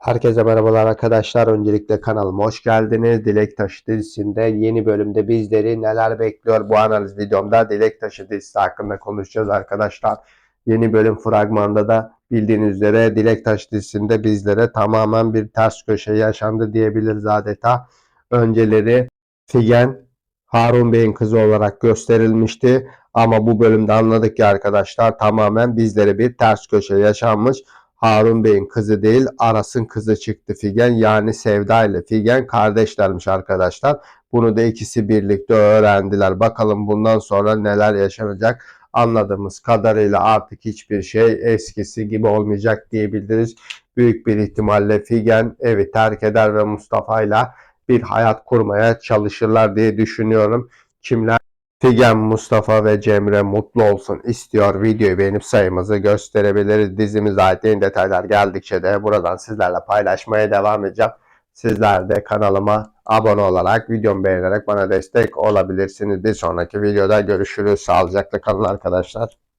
Herkese merhabalar arkadaşlar. Öncelikle kanalıma hoş geldiniz. Dilek Taşı dizisinde yeni bölümde bizleri neler bekliyor bu analiz videomda Dilek Taşı dizisi hakkında konuşacağız arkadaşlar. Yeni bölüm fragmanda da bildiğiniz üzere Dilek Taşı dizisinde bizlere tamamen bir ters köşe yaşandı diyebiliriz adeta. Önceleri Figen Harun Bey'in kızı olarak gösterilmişti. Ama bu bölümde anladık ki arkadaşlar tamamen bizlere bir ters köşe yaşanmış. Harun Bey'in kızı değil Aras'ın kızı çıktı Figen. Yani Sevda ile Figen kardeşlermiş arkadaşlar. Bunu da ikisi birlikte öğrendiler. Bakalım bundan sonra neler yaşanacak. Anladığımız kadarıyla artık hiçbir şey eskisi gibi olmayacak diyebiliriz. Büyük bir ihtimalle Figen evi terk eder ve Mustafa ile bir hayat kurmaya çalışırlar diye düşünüyorum. Kimler Figen, Mustafa ve Cemre mutlu olsun istiyor. Videoyu beğenip sayımızı gösterebiliriz. Dizimiz ait yeni detaylar geldikçe de buradan sizlerle paylaşmaya devam edeceğim. Sizler de kanalıma abone olarak, videomu beğenerek bana destek olabilirsiniz. Bir sonraki videoda görüşürüz. Sağlıcakla kalın arkadaşlar.